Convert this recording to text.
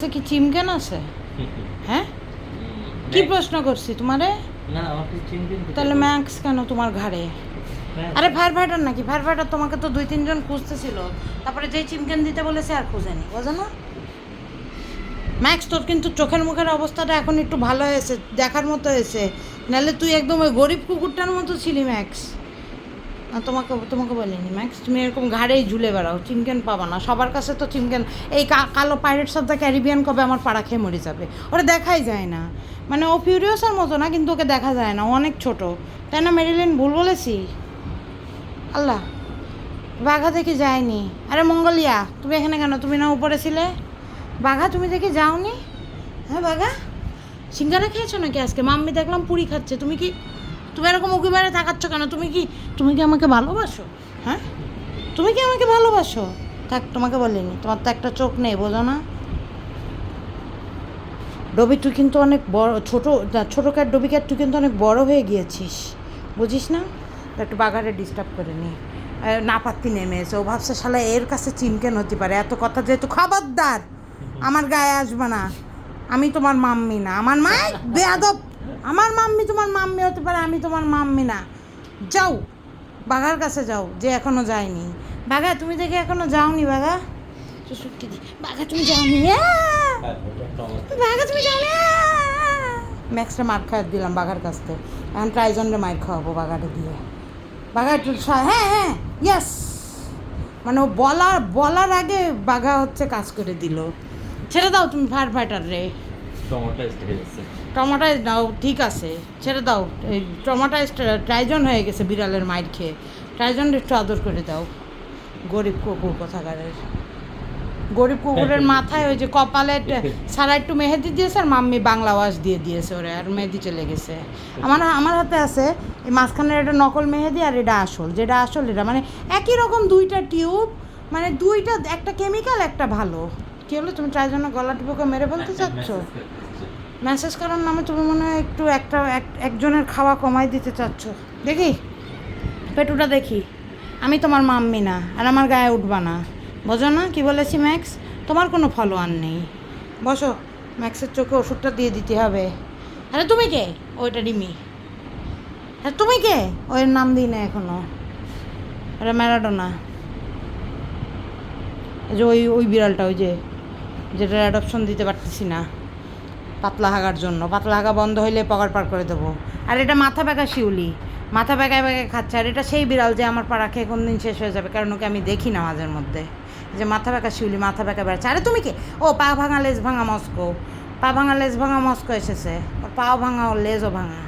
কি চিমকেন আছে? হ্যাঁ? কি প্রশ্ন করছি তোমারে? তাহলে ম্যাক্স কেন তোমার ঘাড়ে? আরে ফায়ার ফাইটার নাকি? ফায়ার ফাইটার তোমাকে তো দুই তিনজন খুঁজতেছিল। তারপরে যেই চিমকেন দিতে বলেছে আর খুঁজেনি বোঝো না? ম্যাক্স তোর কিন্তু চোখের মুখের অবস্থাটা এখন একটু ভালো হয়েছে দেখার মতো হয়েছে। নাহলে তুই একদম ওই গরিব কুকুরটার মতো ছিলি ম্যাক্স। তোমাকে তোমাকে বলিনি ম্যাক্স তুমি এরকম ঘাড়েই ঝুলে বেড়াও চিমকেন পাবা না। সবার কাছে তো চিমকেন এই কালো পাইরেটস অফ দ্য ক্যারিবিয়ান কবে আমার পাড়া খেয়ে মরে যাবে? ওরা দেখাই যায় না। মানে ও ফিউরিয়াসের মতো না, কিন্তু ওকে দেখা যায় না অনেক ছোট। তাই না, মেরিলিন, ভুল বলেছি? আল্লাহ, বাঘা দেখে যায়নি। আরে মঙ্গলিয়া, তুমি এখানে কেন? তুমি না উপরে ছিলে? বাঘা, তুমি দেখে যাওনি? হ্যাঁ বাঘা? সিঙ্গারা খেয়েছো নাকি আজকে? মাম্মি দেখলাম পুরি খাচ্ছে, তুমি কি তুমি এরকম উকি মেরে তাকাচ্ছ কেন? তুমি কি তুমি কি আমাকে ভালোবাসো? হ্যাঁ? তুমি কি আমাকে ভালোবাসো? থাক, তোমাকে বলিনি। তোমার তো একটা চোখ নেই, বোঝো না। ডবি, তুই কিন্তু অনেক বড়, ছোটো ছোটো ক্যাট ডবি ক্যাট তুই কিন্তু অনেক বড় হয়ে গিয়েছিস। বুঝিস না? একটু বাগারে ডিস্টার্ব করে নি। না পাত্তি নেমে এসে। ও ভাবছে, শালা, এর কাছে চিমকেন হতে পারে। এত কথা যেহেতু খবরদার। আমার গায়ে আসবে না। আমি তোমার মাম্মি না। আমার মা বেয়াদব। আমার মাম্মি তোমার মাম্মি হতে পারে আমি তোমার মাম্মি না। যাও বাঘার কাছে যাও যে এখনও যায়নি। বাঘা তুমি দেখে এখনও যাওনি বাঘা? দি বাঘা তুমি যাওনি! বাঘা তুমি যাও না ম্যাক্সটা মার খাওয়া দিলাম বাঘার কাছ থেকে। এখন ট্রাইজনরে মার খাওয়াবো বাঘাটা দিয়ে। বাঘা একটু হ্যাঁ হ্যাঁ ইয়েস মানে ও বলার বলার আগে বাঘা হচ্ছে কাজ করে দিল। ছেড়ে দাও তুমি ফায়ার ফাইটার রে। টমেটাইজ দাও ঠিক আছে ছেড়ে দাও। এই টমাটাইজ ট্রাইজন হয়ে গেছে বিড়ালের মাইর খেয়ে। ট্রাইজন একটু আদর করে দাও। গরিব কুকুর কোথাকারের। গরিব কুকুরের মাথায় ওই যে কপালে সারা একটু মেহেদি দিয়েছে আর মাম্মি বাংলা ওয়াশ দিয়ে দিয়েছে ওরে আর মেহেদি চলে গেছে। আমার আমার হাতে আছে এই মাঝখানের এটা নকল মেহেদি আর এটা আসল। যেটা আসল এটা মানে একই রকম দুইটা টিউব মানে দুইটা একটা কেমিক্যাল একটা ভালো। কি হলো? তুমি ট্রাইজন্য গলা টিপুকে মেরে বলতে চাচ্ছ? মেসেজ করার নামে তুমি মনে হয় একটু একটা এক- একজনের খাওয়া কমাই দিতে চাচ্ছ। দেখি? পেটুটা দেখি। আমি তোমার মাম্মি না আর আমার গায়ে উঠবা না। বোঝো না কী বলেছি ম্যাক্স তোমার কোনো ফলোয়ার নেই। বসো ম্যাক্সের চোখে ওষুধটা দিয়ে দিতে হবে। আরে তুমি কে? ওইটা ডিমি হ্যাঁ তুমি কে? ওর নাম দিই না এখনও। ওটা ম্যারাডোনা। যে ওই ওই বিড়ালটা ওই যে যেটা অ্যাডপশন দিতে পারতেছি না। পাতলা হাগার জন্য। পাতলা হাগা বন্ধ হইলে পকার পার করে দেবো। আর এটা মাথা ব্যাগা শিউলি। মাথা ব্যাগায় ব্যাগায় খাচ্ছে। আর এটা সেই বিড়াল যে আমার পাড়া খেয়ে কোন দিন শেষ হয়ে যাবে, কারণ ওকে আমি দেখি না মাঝের মধ্যে। যে মাথা ব্যাকা শিউলি, মাথা ব্যাকা বেড়াচ্ছে। আরে তুমি কে? ও, পা ভাঙা লেজ ভাঙা মস্কো। পা ভাঙা লেজ ভাঙা মস্কো এসেছে। ওর পাও ভাঙা, ওর লেজও ভাঙা।